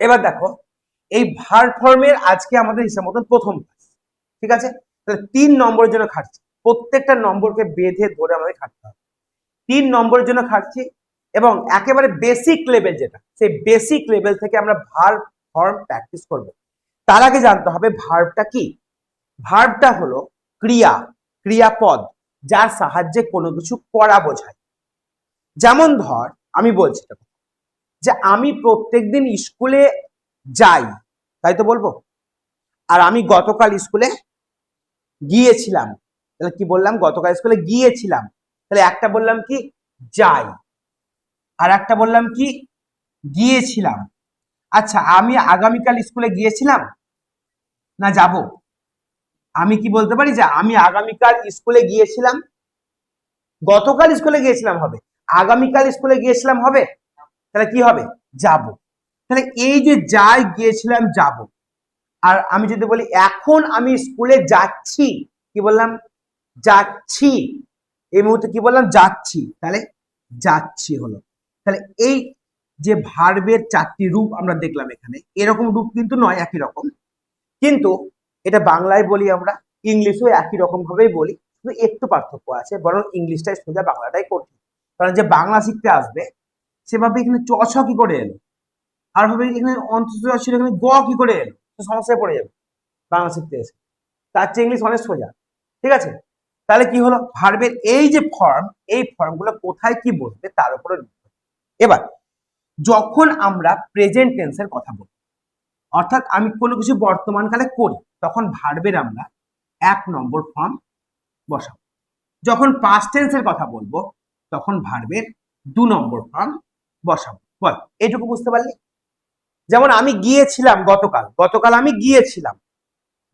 এবার দেখো, এই ভার ফর্মের আজকে আমাদের হিসাব মতন প্রথম ক্লাস ঠিক আছে? তাহলে তিন নম্বরের জন্য খাটছি, প্রত্যেকটা নম্বরকে বেঁধে ধরে আমাদের খাটতে হবে। তিন নম্বরের জন্য খাটছি এবং একেবারে বেসিক লেভেল যেটা, সেই বেসিক লেভেল থেকে আমরা ভার ফর্ম প্র্যাকটিস করব। তার আগে জানতে হবে ভার্বটা কি? ভার্বটা হলো ক্রিয়া, ক্রিয়াপদ, যার সাহায্যে কোনো কিছু করা বোঝায়। যেমন ধর, আমি বলছি যে আমি প্রত্যেকদিন স্কুলে যাই, তাই তো বলব? আর আমি গতকাল স্কুলে গিয়েছিলাম। তাহলে কি বললাম? গতকাল স্কুলে গিয়েছিলাম। তাহলে একটা বললাম কি? যাই। আর একটা বললাম কি? গিয়েছিলাম। আচ্ছা আমি আগামীকাল স্কুলে গিয়েছিলাম না যাব? আমি কি বলতে পারি যে আমি আগামীকাল স্কুলে গিয়েছিলাম? গতকাল স্কুলে গিয়েছিলাম হবে। আগামীকাল স্কুলে গিয়েছিলাম হবে? তাহলে কি হবে? যাব। তাহলে এই যে যাই গিয়েছিলাম, যাব। আর আমি যদি বলি, এখন আমি স্কুলে যাচ্ছি, কি বললাম? যাচ্ছি। এই মুহূর্তে কি বললাম? যাচ্ছি। তাহলে যাচ্ছি হলো। তাহলে এই যে ভার্বের চারটি রূপ আমরা দেখলাম এখানে, এরকম রূপ কিন্তু নয়, একই রকম। কিন্তু এটা বাংলায় বলি আমরা, ইংলিশও একই রকম ভাবেই বলি। শুধু একটু পার্থক্য আছে, বরং ইংলিশটাই সোজা বাংলাটাই কঠিন কারণ যে বাংলা শিখতে আসবে সেভাবে এখানে চ, ছ কি করে এলো? আর ভাবে এখানে অন্তত ছিল এখানে গ কি করে এলো? সমস্যায় পড়ে যাবে, বাংলা শিখতে এসে। তার চেয়ে ইংলিশ অনেক সোজা, ঠিক আছে? তাহলে কি হলো? ভার্বের এই যে ফর্ম এই ফর্মগুলো কোথায় কি বসবে তার উপরে। এবার, যখন আমরা প্রেজেন্ট টেন্সের কথা বলি, অর্থাৎ আমি কোনো কিছু বর্তমানকালে করি, তখন ভার্বের আমরা এক নম্বর ফর্ম বসাবো। যখন পাস্ট টেন্সের কথা বলব, তখন ভার্বের দু নম্বর ফর্ম বসাবো। বল, এইটুকু বুঝতে পারলি? যেমন আমি গিয়েছিলাম গতকাল গতকাল আমি গিয়েছিলাম,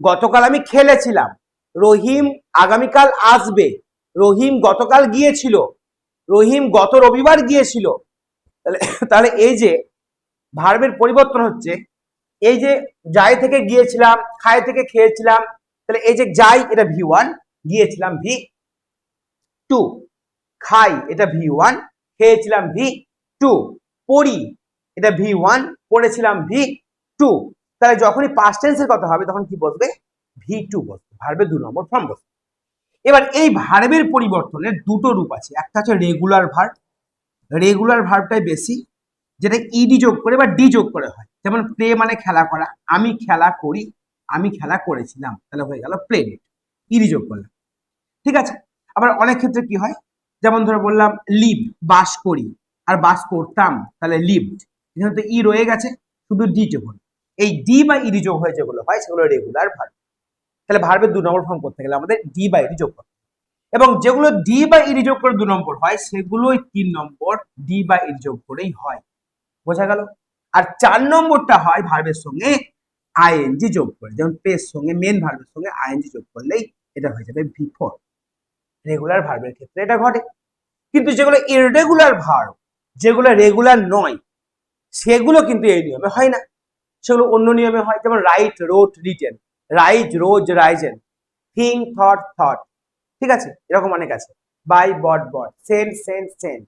গতকাল আমি খেলেছিলাম, রহিম আগামীকাল আসবে, রহিম গতকাল গিয়েছিল, রহিম গত রবিবার গিয়েছিল। তাহলে তাহলে এই যে ভার্বের পরিবর্তন হচ্ছে, এই যে যাই থেকে গিয়েছিলাম, খাই থেকে খেয়েছিলাম, তাহলে এই যে যাই, এটা ভি ওয়ান, গিয়েছিলাম ভি টু, খাই, এটা ভি ওয়ান, খেয়েছিলাম ভি টু পড়ি। এটা ভি ওয়ান পড়েছিলাম ভি টু তাহলে যখনই পাস্ট টেন্সের কথা হবে, তখন কি বসবে? ভি টু বসবে। ভার্বের দু নম্বর ফর্ম বসবে। এবার এই ভার্বের পরিবর্তনের দুটো রূপ আছে। একটা হচ্ছে রেগুলার ভার্ব রেগুলার ভার্বটাই বেশি, যেটা ইডি যোগ করে বা ডি যোগ করে হয়। যেমন প্লে মানে খেলা করা। আমি খেলা করি, আমি খেলা করেছিলাম। তাহলে হয়ে গেল প্লেড ইডি যোগ করলাম। ঠিক আছে? আবার অনেক ক্ষেত্রে কি হয়? যেমন ধরো বললাম লিভ বাস করি। আর বাস করতাম, তাহলে লিভড এখানে তো ই রয়ে গেছে, শুধু ডি যোগ এই ডি বা ইডি যোগ হয়ে যেগুলো হয়, সেগুলো রেগুলার ভার্ব তাহলে ভার্বের দু নম্বর ফর্ম করতে গেলে আমাদের ডি বা ইডি যোগ করতে এবং যেগুলো ডি বা ইডি যোগ করে দু নম্বর হয়, সেগুলোই তিন নম্বর ডি বা ইডি যোগ করেই হয়। বোঝা গেল? আর চার নম্বরটা হয় ভার্বের সঙ্গে আইএনজি যোগ করে। যেমন পের সঙ্গে মেন ভার্বের সঙ্গে আইএনজি যোগ করলেই এটা হয়ে যাবে ভি ফোর রেগুলার ভার্বের ক্ষেত্রে এটা ঘটে। কিন্তু যেগুলো ইররেগুলার ভার্ব যেগুলো রেগুলার নয়, সেগুলো কিন্তু এই নিয়মে হয় না। সেগুলো অন্য নিয়মে হয়, যেমন write wrote written rise rose risen think thought thought ঠিক আছে? এরকম অনেক আছে। Buy bought bought send send send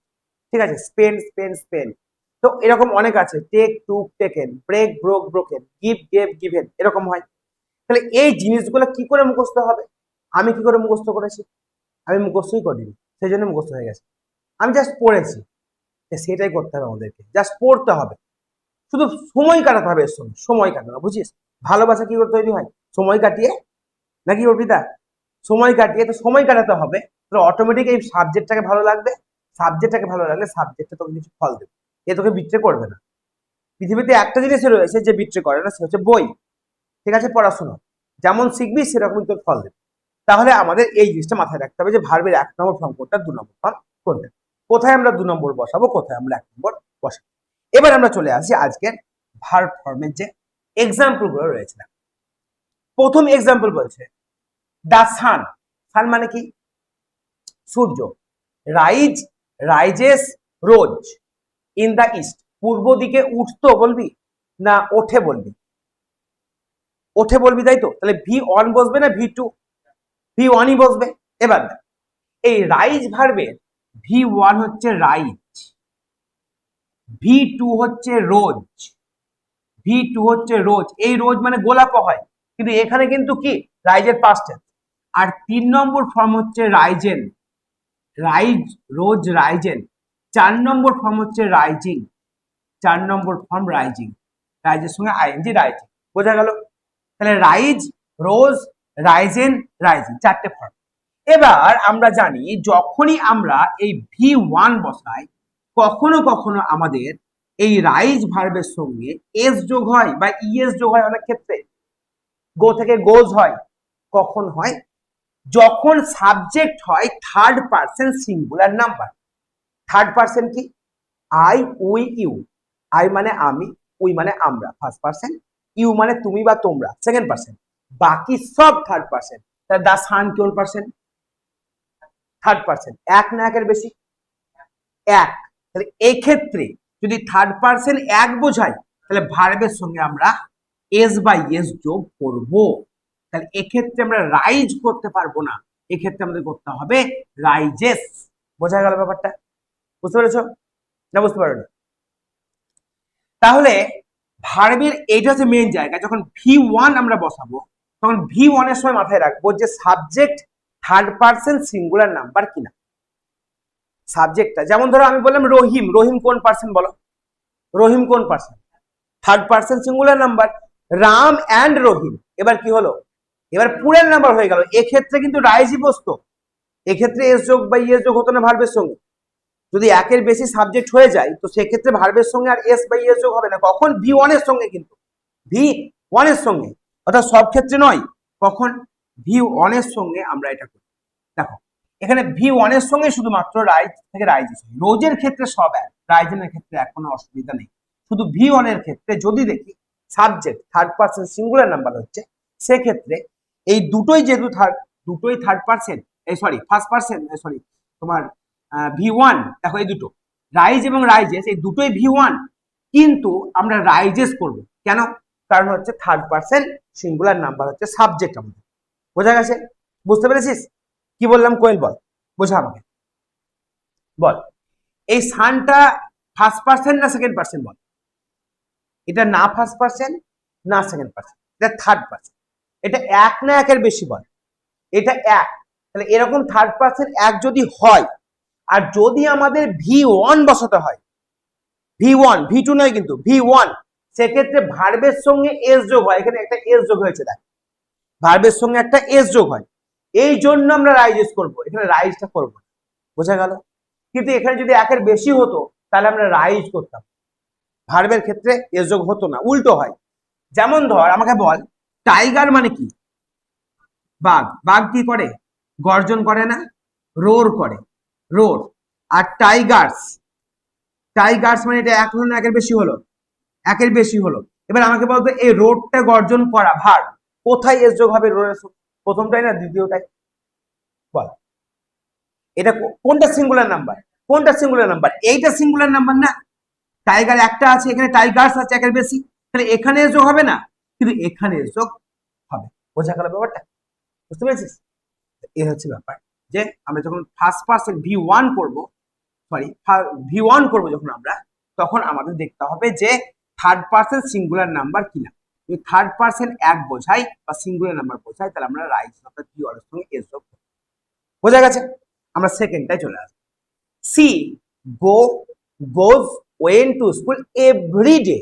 ঠিক আছে? স্পেন স্পেন স্পেন তো এরকম অনেক আছে। Take took taken break broke broken give gave given এরকম হয়। তাহলে এই জিনিসগুলো কি করে মুখস্থ হবে? আমি কি করে মুখস্থ করেছি? আমি মুখস্থই করিনি। সেই জন্য মুখস্থ হয়ে গেছে। আমি জাস্ট পড়েছি। সেটাই করতে হবে আমাদেরকে। জাস্ট পড়তে হবে। শুধু সময় কাটাতে হবে এর সময় কাটানো, বুঝিস? ভালোবাসা কি করে তৈরি হয়? সময় কাটিয়ে? নাকি অর্পিতা? সময় কাটিয়ে তো সময় কাটাতে হবে। তো অটোমেটিক এই সাবজেক্টটাকে ভালো লাগবে। সাবজেক্টটাকে ভালো লাগলে সাবজেক্টটা তোকে কিছু ফল দেবে। এ তোকে বিট্রে করবে না। পৃথিবীতে একটা জিনিস রয়েছে যে বিট্রে করে না সে হচ্ছে বই। ঠিক আছে? পড়াশোনা। যেমন শিখবি, সেরকমই তোর ফল দেবে। তাহলে আমাদের এই জিনিসটা মাথায় রাখতে হবে যে ভার্বের এক নম্বর ফর্ম কোনটা, দু নম্বর ফর্ম কোনটা। কোথায় আমরা দু নম্বর বসাবো? কোথায় আমরা এক নম্বর বসাবো? এবার আমরা চলে আসি আজকের ভার্ব ফর্মের যে এক্সাম্পলগুলো রয়েছে। প্রথম এক্সাম্পল বলছে দা সান সান মানে কি? সূর্য। Rise rises rose in the east পূর্ব দিকে উঠতো বলবি না ওঠে বলবি? ওঠে বলবি তাই তো? তাহলে ভি ওয়ান বসবে না ভি টু ভি ওয়ানই বসবে। এবার এই রাইজ ভার্বের ভি ওয়ান হচ্ছে রাইজ ভি টু হচ্ছে রোজ ভি টু হচ্ছে রোজ, এই রোজ মানে গোলাপও হয়, কিন্তু এখানে কিন্তু কি? রাইজের পাস্ট আর তিন নম্বর ফর্ম হচ্ছে রাইজেন রাইজ রোজ রাইজেন চার নম্বর ফর্ম হচ্ছে রাইজিং চার নম্বর ফর্ম রাইজিং রাইজের সঙ্গে আইএনজি রাইজিং বোঝা গেল? তাহলে রাইজ রোজ রাইজেন রাইজিং চারটে ফর্ম এবার আমরা জানি যখনই আমরা এই ভি ওয়ান বসাই, কখনো কখনো আমাদের এই রাইজ ভার্বের সঙ্গে এস যোগ হয় বা ইএস যোগ হয় অনেক ক্ষেত্রে। গো থেকে গোজ হয়, কখন হয়? যখন সাবজেক্ট হয় third person singular number third person কি? আই উই ইউ আই মানে আমি উই মানে আমরা। ফার্স্ট পার্সন ইউ মানে তুমি বা তোমরা সেকেন্ড পার্সন বাকি সব থার্ড পার্সন দা সান কোন পার্সন থার্ড পার্সন এক না একের বেশি? এক। তাহলে এক্ষেত্রে যদি থার্ড পার্সন এক বোঝায় তাহলে ভার্বের সঙ্গে আমরা এস বাই এস যোগ করব। তাহলে এক্ষেত্রে আমরা রাইজ করতে পারব না। এক্ষেত্রে আমাদের করতে হবে রাইজেস বোঝা গেল ব্যাপারটা? বুঝতে পেরেছ? না, বুঝতে পারো তাহলে ভার্বের এইটা হচ্ছে মেন জায়গা। যখন ভি ওয়ান আমরা বসাবো, তখন ভি ওয়ানের সময় মাথায় রাখব যে subject third person singular number কিনা? সাবজেক্টটা যেমন ধরো আমি বললাম রহিম রহিম কোন পার্সন বলো? রহিম কোন person third person singular number Ram and Rahim. এবার কি হলো? এবার পুরের নাম্বার হয়ে গেল। এক্ষেত্রে কিন্তু রাইজই বসতো এক্ষেত্রে এস যোগ বা ইএস যোগ হতো না ভার্বের সঙ্গে। যদি একের বেশি সাবজেক্ট হয়ে যায়, তো সেক্ষেত্রে ভার্বের সঙ্গে আর এস বা ইএস যোগ হবে না। কখন? ভি ওয়ানের সঙ্গে কিন্তু। ভি ওয়ানের সঙ্গে। অর্থাৎ সব ক্ষেত্রে নয়। কখন? ভি ওয়ানের সঙ্গে আমরা এটা করি। দেখো, এখানে ভি ওয়ানের সঙ্গে শুধুমাত্র রাইজ থেকে রাইজ রোজের ক্ষেত্রে সব এক রাইজেনের ক্ষেত্রে এক, কোনো অসুবিধা নেই। শুধু ভি ওয়ানের ক্ষেত্রে যদি দেখি subject third person singular number হচ্ছে, সেক্ষেত্রে এই দুটোই যেহেতু থার্ড দুটোই থার্ড পার্সন এই সরি ফার্স্ট পার্সন সরি তোমার ভি ওয়ান দেখো এই দুটো। রাইজ এবং রাইজেস এই দুটোই ভি ওয়ান কিন্তু আমরা রাইজেস করব। কেন? কারণ হচ্ছে থার্ড পার্সন সিঙ্গুলার নাম্বার হচ্ছে সাবজেক্ট আমাদের। বোঝা গেছে? বুঝতে পেরেছিস? কি বললাম কোয়েল বল? বোঝা আমাকে। বল। এই সানটা ফার্স্ট পার্সেন্ট না সেকেন্ড পার্সেন্ট বল? এটা না ফার্স্ট পার্সেন্ট না সেকেন্ড পার্সেন্ট এটা থার্ড পার্সেন্ট এটা এক না একের বেশি বল। এটা এক। তাহলে এরকম থার্ড পার্সেন্ট এক যদি হয়, আর যদি আমাদের ভি ওয়ান বসাতে হয়, ভি ওয়ান, ভি টু নয় কিন্তু, ভি ওয়ান, সেক্ষেত্রে ভার্বের সঙ্গে এস যোগ হয়। এখানে একটা এস যোগ হয়েছে, দেখ। ভার্বের সঙ্গে একটা এস যোগ হয়। এই জন্য আমরা রাইজেস করব। এখানে রাইজটা করব। বোঝা গেল? কিন্তু এখানে যদি একের বেশি হতো, তাহলে আমরা রাইজ করতাম। ভার্বের ক্ষেত্রে এস যোগ হতো না, উল্টো হয়। যেমন ধর, আমাকে বল টাইগার মানে কি? বাঘ। বাঘ কি করে? গর্জন করে না? রোর করে। রোর। আর টাইগার্স টাইগার্স মানে এটা এক না, একের বেশি হলো? একের বেশি হলো। এবার আমাকে বলতো, এই রোডটা গর্জন করা ভার কোথায় এস যোগ হবে প্রথমটাই না, দ্বিতীয়টাই? বল। এটা কোনটা সিঙ্গুলার নাম্বার কোনটা সিঙ্গুলার নাম্বার এইটা সিঙ্গুলার নাম্বার না। টাইগার একটা আছে, এখানে টাইগার্স আছে, একের বেশি। তাহলে এখানে যোগ হবে না? কিন্তু এখানে যোগ হবে। বোঝা গেল ব্যাপারটা? বুঝতে পেরেছিস? এ হচ্ছে ব্যাপার যে আমরা যখন ফার্স্ট পার্সন ভি ওয়ান করব সরি ভি ওয়ান করব যখন আমরা, তখন আমাদের দেখতে হবে যে থার্ড পার্সন সিঙ্গুলার নাম্বার কিনা। যদি থার্ড পার্সন এক বোঝাই বা সিঙ্গুলার নাম্বার বোঝাই, তাহলে আমরা রাইট অর্থাৎ ভি ওয়ানের সঙ্গে এস যোগ বোঝা গেছে? আমরা সেকেন্ডটাই চলে আসব। She go goes went to school every day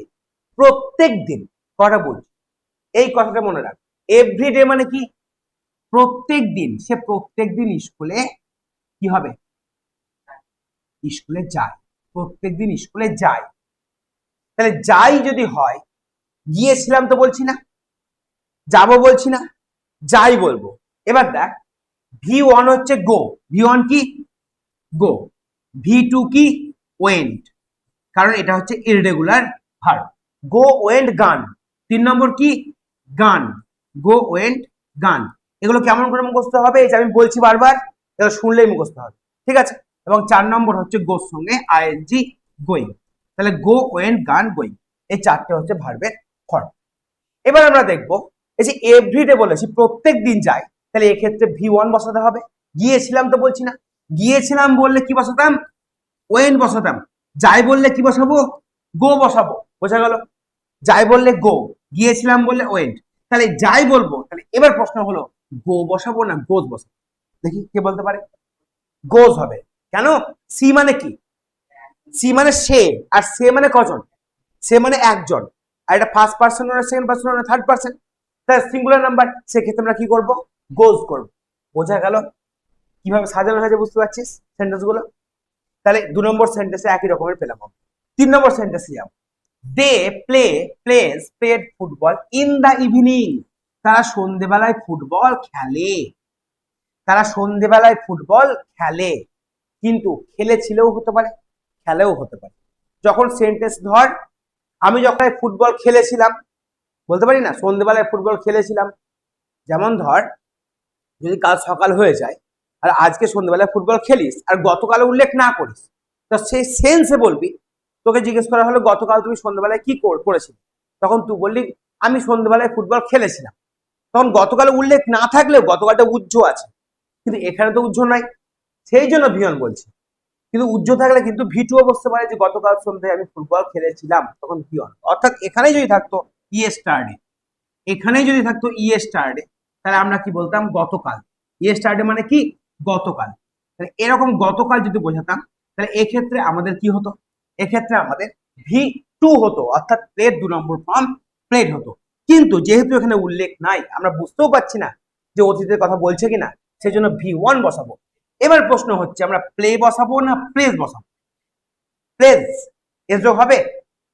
প্রত্যেক দিন। কটা বলছি এই কথাটা মনে রাখ। এভরিডে মানে কি? প্রত্যেক দিন, সে প্রত্যেক দিন স্কুলে কি হবে? স্কুলে যায়। প্রত্যেক দিন স্কুলে যায়। তাহলে যাই যদি হয় গিয়েছিলাম তো বলছি না, যাব বলছি না, যাই বলব। এবার দেখ ভি ওয়ান হচ্ছে গো ভি ওয়ান কি? গো ভি টু কি? ওয়েন্ট কারণ এটা হচ্ছে ইররেগুলার ভার্ব গো ওয়েন্ট গান তিন নম্বর কি? গান গো ওয়েন্ট গান এগুলো কেমন করে মুখস্থ হবে? এই যে আমি বলছি বারবার, এগুলো শুনলেই মুখস্থ হবে। ঠিক আছে? এবং চার নম্বর হচ্ছে গোর সঙ্গে আইএনজি গোয়িং তাহলে গো ওয়েন্ট গান গোয়িং এই চারটে হচ্ছে ভার্বের ফর্ম এবার আমরা দেখব, এই যে এভরিডে বলেছি প্রত্যেক দিন যায় তাহলে এক্ষেত্রে ভি ওয়ান বসাতে হবে। গিয়েছিলাম তো বলছি না। গিয়েছিলাম বললে কি বসাতাম? ওয়েন বসাতাম। যাই বললে কি বসাবো? গো বসাবো। বোঝা গেল? যাই বললে গো গিয়েছিলাম বললে ওয়েন্ট তাহলে যাই বলব, তাহলে এবার প্রশ্ন হলো গো বসাবো না গোজ বসাবো? দেখি কে বলতে পারে? গোজ হবে। কেন? সি মানে কি? সি মানে সে, আর সে মানে কজন? সে মানে একজন। আর এটা ফার্স্ট পার্সন না সেকেন্ড পার্সন না থার্ড পার্সন তার সিঙ্গুলার নাম্বার সেক্ষেত্রে আমরা কি করব? গোজ করব। বোঝা গেল? কীভাবে সাজানো হয়েছে বুঝতে পারছিস সেন্টেন্সগুলো? তাহলে দু নম্বর সেন্টেন্সে একই রকমের পেলাম তিন নম্বর সেন্টেন্সে যাব they play plays played football in the evening তারা সন্ধেবেলায় ফুটবল খেলে। তারা সন্ধেবেলায় ফুটবল খেলে। কিন্তু খেলেছিলেও হতে পারে, খেলেও হতে পারে। যখন সেন্টেন্স ধর আমি যখন ফুটবল খেলেছিলাম, বলতে পারি না, সন্ধেবেলায় ফুটবল খেলেছিলাম। যেমন ধর, যদি কাল সকাল হয়ে যায়, আর আজকে সন্ধ্যেবেলায় ফুটবল খেলিস, আর গতকালে উল্লেখ না করিস, তো সেই সেন্সে বলবি, তোকে জিজ্ঞেস করা হলো, গতকাল তুমি সন্ধ্যেবেলায় কি কর- করেছিলে? তখন তুই বললি, আমি সন্ধ্যেবেলায় ফুটবল খেলেছিলাম। তখন গতকালে উল্লেখ না থাকলেও গতকালটা উজ্জ্ব আছে, কিন্তু এখানে তো উজ্জ্ব নাই। সেই জন্য ভিয়ন বলছি কিন্তু উজ্জ্ব থাকলে কিন্তু ভিটুও বসতে পারে যে গতকাল সন্ধ্যায় আমি ফুটবল খেলেছিলাম, তখন কি হয় অর্থাৎ এখানেই যদি থাকতো ইয়ে স্টার্ডে। এখানেই যদি থাকতো ইয়ে স্টার্ডে, তাহলে আমরা কি বলতাম? গতকাল। ইয়ে স্টার্ডে মানে কি? গতকাল। তাহলে এরকম গতকাল যদি বোঝাতাম, তাহলে এক্ষেত্রে আমাদের কি হতো? এক্ষেত্রে আমাদের ভি টু হতো, অর্থাৎ প্লেট দু নম্বর ফর্ম প্লেট হতো। কিন্তু যেহেতু এখানে উল্লেখ নাই, আমরা বুঝতেও পারছি না যে অতীতের কথা বলছে কিনা সেই জন্য ভি ওয়ান বসাবো। এবার প্রশ্ন হচ্ছে, আমরা প্লে বসাবো না প্লেস বসাবো? প্লেস এর যোগ হবে?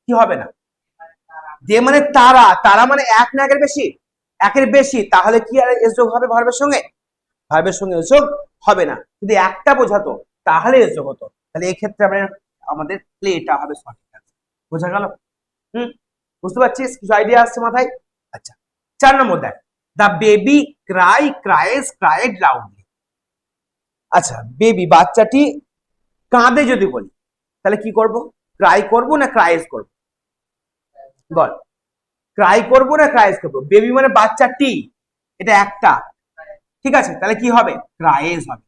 কি হবে না? যে মানে তারা তারা মানে এক না একের বেশি? একের বেশি, তাহলে কি আর এস যোগ হবে ভার্বের সঙ্গে? ভার্বের সঙ্গে এস যোগ হবে না। যদি একটা বোঝাতো, তাহলে এস যোগ হতো। তাহলে এক্ষেত্রে আমরা, আমাদের প্লেটা হবে সঠিক। বোঝা গেল? হুম? বুঝতে পারছিস? কিছু আইডিয়া আসছে মাথায়? আচ্ছা চার নম্বর দেখ। The baby cry cries cried loudly আচ্ছা বেবি বাচ্চাটি কাঁদে যদি বলি, তাহলে কি করব? ক্রাই করব না ক্রাইস করব? বল। ক্রাই করব না ক্রাইস করব? বেবি মানে বাচ্চাটি, এটা একটা। ঠিক আছে, তাহলে কি হবে? ক্রাইস হবে।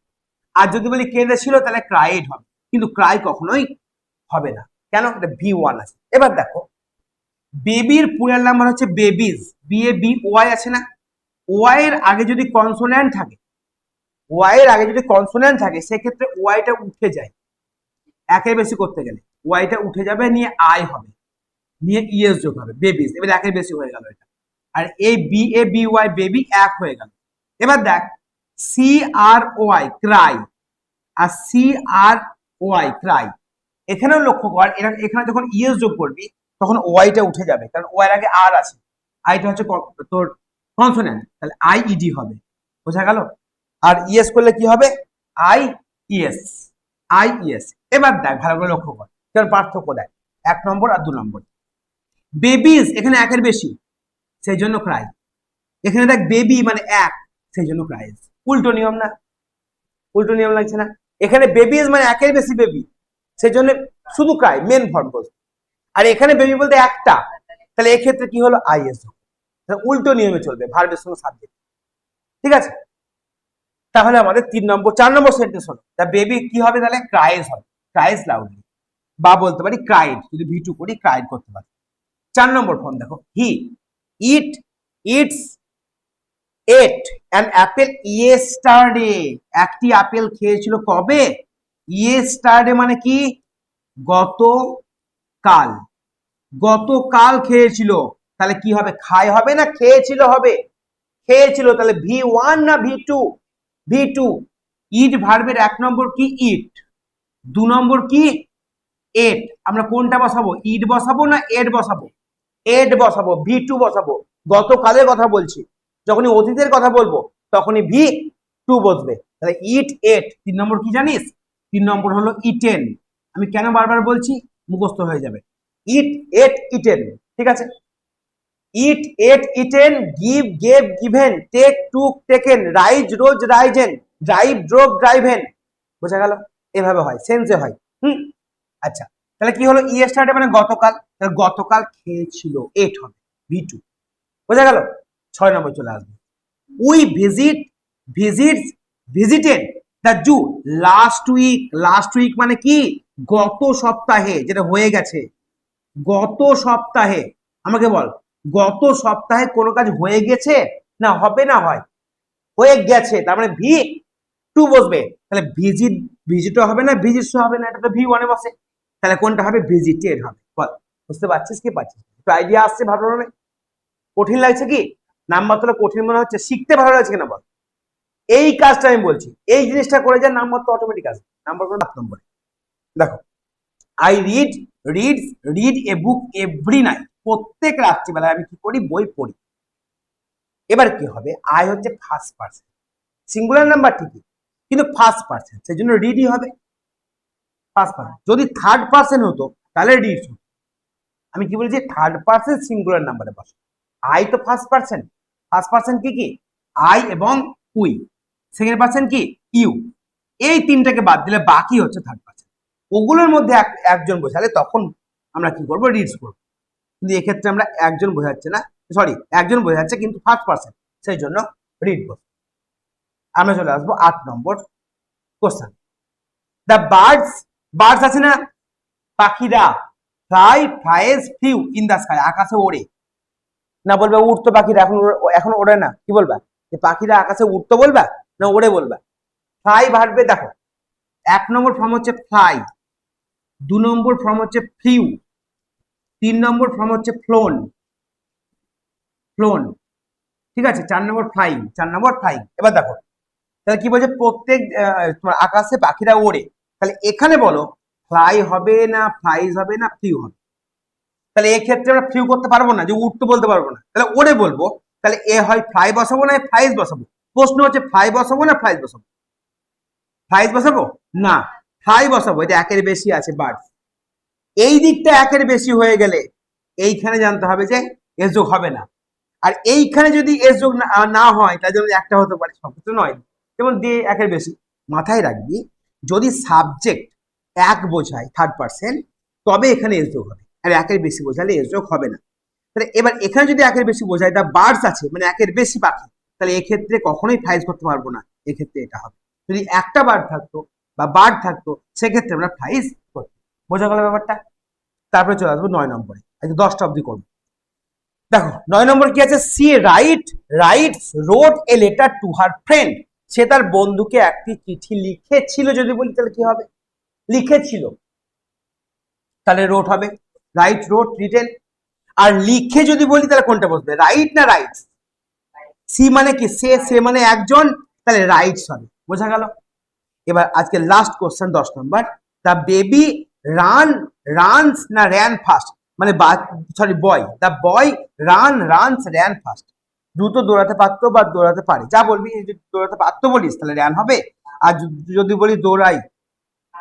আর যদি বলি কেঁদে ছিল তাহলে ক্রাইড হবে। কিন্তু ক্রাই কখনোই হবে না। কেন? এটা ভি ওয়ান আছে। এবার দেখো বেবির পুরের নাম্বার হচ্ছে babies B A B Y আছে না? ওয়াই এর আগে যদি কনসোন্যান্ট থাকে ওয়াই এর আগে যদি কনসোন্যান্ট থাকে, সেক্ষেত্রে ওয়াইটা উঠে যায়। একের বেশি করতে গেলে। ওয়াইটা উঠে যাবে, নিয়ে আই হবে। নিয়ে ইএস যোগ হবে বেবিজ এবার একের বেশি হয়ে গেল এটা। আর এই B A B Y baby এক হয়ে গেল। এবার দেখ সি আর ওয়াই ক্রাই আর সি আর ওয়াই ক্রাই এখানেও লক্ষ্য কর, এরা- এখানে যখন ইএস যোগ করবি, তখন ওয়াইটা উঠে যাবে। কারণ ওয়াই আগে আর আছে। আইটা হচ্ছে তোর কনসোনেন্ট তাহলে আই ইডি হবে। বোঝা গেল? আর ইএস করলে কি হবে? আই ইএস আই ইএস এবার দেখ, ভালো করে লক্ষ্য কর। কারণ পার্থক্য দেখ, এক নম্বর আর দু নম্বর। বেবিজ এখানে একের বেশি, সেই জন্য ক্রাই এখানে দেখ বেবি মানে এক, সেই জন্য ক্রাইজ উল্টো নিয়ম না, উল্টো নিয়ম লাগছে না। এখানে বেবিজ মানে একের বেশি বেবি সেই জন্য শুধু ক্রাই মেন ফর্ম বলছে আর এখানে বেবি বলতে একটা, তাহলে এক্ষেত্রে কি হলো? আইএস উল্টো নিয়মে চলবে ভার্বের সঙ্গে সাবজেক্ট ঠিক আছে? তাহলে আমাদের তিন নম্বর, চার নম্বর সেন্টেন্স হলো। তা বেবি কি হবে তাহলে? ক্রাইজ হবে। ক্রাইজ লাউডলি বা বলতে পারি ক্রাইড যদি ভি টু করি ক্রাইড করতে পারি। চার নম্বর ফর্ম দেখো। He eat eats ate an apple yesterday একটি আপেল খেয়েছিল কবে? ইয়েস্টারডে মানে কি? গত কাল গতকাল খেয়েছিল। তাহলে কি হবে? খায় হবে না? খেয়েছিল হবে। খেয়েছিল, তাহলে ভি ওয়ান না V two V two eat ভার্বের এক নম্বর কি? ইট দু নম্বর কি? এট আমরা কোনটা বসাবো? ইট বসাবো না এট বসাবো? এট বসাবো ভি টু বসাবো। গতকালের কথা বলছি। যখনই অতীতের কথা বলব, তখনই ভি টু বসবে। তাহলে ইট এট তিন নম্বর কি জানিস? তিন নম্বর হলো ইটেন আমি কেন বারবার বলছি? মুখস্থ হয়ে যাবে। ইট এট ইটেন ঠিক আছে? Eat, ate, eaten, give, gave, given, take, took, taken, rise, rose, risen, drive, drove, driven. বোঝা গেল? এভাবে হয় সেন্সে হয়। হুম? আচ্ছা তাহলে কি হলো? ইয়েস্টারডে মানে গতকাল। তাহলে গতকাল খেয়েছিল এট হবে ভি টু বোঝা গেল? ছয় নম্বর চলে আসবে। We visit visit visited the zoo last week last week মানে কি? গত সপ্তাহে, যেটা হয়ে গেছে। গত সপ্তাহে। আমাকে বল গত সপ্তাহে কোনো কাজ হয়ে গেছে? না, হবে না হয়। হয়ে গেছে, তার মানে ভি টু বসবে। তাহলে ভিজিট, ভিজিটও হবে না ভিজিটস হবে না, এটা তো ভি ওয়ানে বসে। তাহলে কোনটা হবে? ভিজিটেড হবে। বল, বুঝতে পারছিস কি? পারছিস একটু আইডিয়া আসছে ভালো না কঠিন লাগছে কি? নাম্বার তোলা কঠিন মনে হচ্ছে। শিখতে ভালো লাগছে কিনা বল? এই কাজটা আমি বলছি। এই জিনিসটা করে যা তো অটোমেটিক আসবে। নাম্বার সাত নম্বরে দেখো I read read read a book every night প্রত্যেক রাত্রিবেলায় আমি কি করি? বই পড়ি। এবার কি হবে? আই হচ্ছে ফার্স্ট পার্সন সিঙ্গুলার নাম্বার ঠিকই কিন্তু ফার্স্ট পার্সন সেই জন্য রিডই হবে। ফার্স্ট পার্সন যদি থার্ড পার্সন হতো, তাহলে রিড হতো আমি কি বলছি? থার্ড পার্সন সিঙ্গুলার নাম্বারে বসে। আই তো ফার্স্ট পার্সন ফার্স্ট পার্সন কি কি? আই এবং উই। সেকেন্ড পার্সন কি? ইউ। এই তিনটাকে বাদ দিলে বাকি হচ্ছে থার্ড পার্সন ওগুলোর মধ্যে এক- একজন বোঝালে তখন আমরা কি করব? রিডস করব। কিন্তু এক্ষেত্রে আমরা একজন বোঝাচ্ছে না সরি একজন বোঝাচ্ছে কিন্তু ফার্স্ট পার্সন সেই জন্য রিড করব আমরা চলে আসব আট নম্বর কোশ্চেন দ্য বার্ডস বার্ডস আছে না? পাখিরা fly flies flew in the sky আকাশে ওড়ে। না বলবে উঠতো পাখিরা, এখন এখন ওড়ে না, কি বলবা? যে পাখিরা আকাশে উঠতো বলবা, না ওড়ে বলবা? ফ্লাই ভাববে দেখো, এক নম্বর ফর্ম হচ্ছে ফ্লাই দু নম্বর ফর্ম হচ্ছে ফ্লিউ তিন নম্বর ফর্ম হচ্ছে ফ্লোন ফ্লোন ঠিক আছে? চার নম্বর ফ্লাইং চার নম্বর ফ্লাইং এবার দেখো, তাহলে কি বলছে? প্রত্যেক তোমার আকাশে পাখিরা ওড়ে। তাহলে এখানে বলো ফ্লাই হবে না ফ্লাইজ হবে না ফ্লিউ হবে। তাহলে এক্ষেত্রে আমরা ফ্লিউ করতে পারব না, যে উঠতে বলতে পারব না। তাহলে ওড়ে বলব, তাহলে এ হয় ফ্লাই বসাবো না ফ্লাইজ বসাবো। প্রশ্ন হচ্ছে ফ্লাই বসাবো না ফ্লাইজ বসাবো? ফ্লাইজ বসাবো? না ফ্লাই বসাবো। এটা একের বেশি আছে বার্ড এই দিকটা একের বেশি হয়ে গেলে এইখানে জানতে হবে যে এস যোগ হবে না। আর এইখানে যদি এস যোগ না হয়, তার জন্য একটা হতে পারে সবকিছু নয়। যেমন দিয়ে একের বেশি। মাথায় রাখবি, যদি সাবজেক্ট এক বোঝায় থার্ড পার্সেন্ট তবে এখানে এস যোগ হবে। আর একের বেশি বোঝালে এস যোগ হবে না। তাহলে এবার এখানে যদি একের বেশি বোঝায় দা বার্ডস আছে মানে একের বেশি পাখি তাহলে এক্ষেত্রে কখনোই ফ্লাইজ করতে পারব না। এক্ষেত্রে এটা হবে। যদি একটা বার্ড থাকতো বা বার্ড থাকতো, সেক্ষেত্রে আমরা করতাম বোঝা গেল ব্যাপারটা? তারপরে চলে আসব নয় নম্বরে। আজকে দশটা অব্দি করব। দেখো, নয় নম্বর কি আছে? She write write wrote a letter to her friend. সে তার বন্ধুকে একটি চিঠি লিখেছিল যদি বলি তাহলে কি হবে? লিখেছিল। তাহলে রোড হবে? Right road written. আর লিখে যদি বলি তাহলে কোনটা বসবে? রাইট না রাইটস সি মানে কি? সে সে মানে একজন, তাহলে রাইটস হবে। বোঝা গেল? এবার আজকে লাস্ট কোশ্চেন দশ নম্বর। দ্য বেবি রান রানস না র্যান ফাস্ট মানে sorry boy the boy run runs ran fast দ্রুত দৌড়াতে পারতো বা দৌড়াতে পারে। যা বলবি যদি দৌড়াতে পারতো বলিস, তাহলে র্যান হবে। আর যদি- বলি দৌড়াই,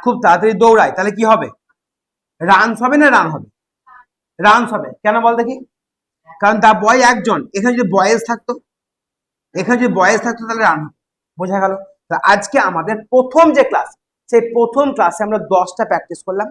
খুব তাড়াতাড়ি দৌড়াই, তাহলে কি হবে? রানস হবে না রান হবে? রানস হবে। কেন বল দেখি? কারণ দা বয় একজন। এখানে যদি বয়েজ থাকতো, এখানে যদি বয়েজ থাকতো, তাহলে রান হতো বোঝা গেল? আজকে আমাদের প্রথম যে ক্লাস সেই প্রথম ক্লাসে আমরা দশটা প্র্যাকটিস করলাম।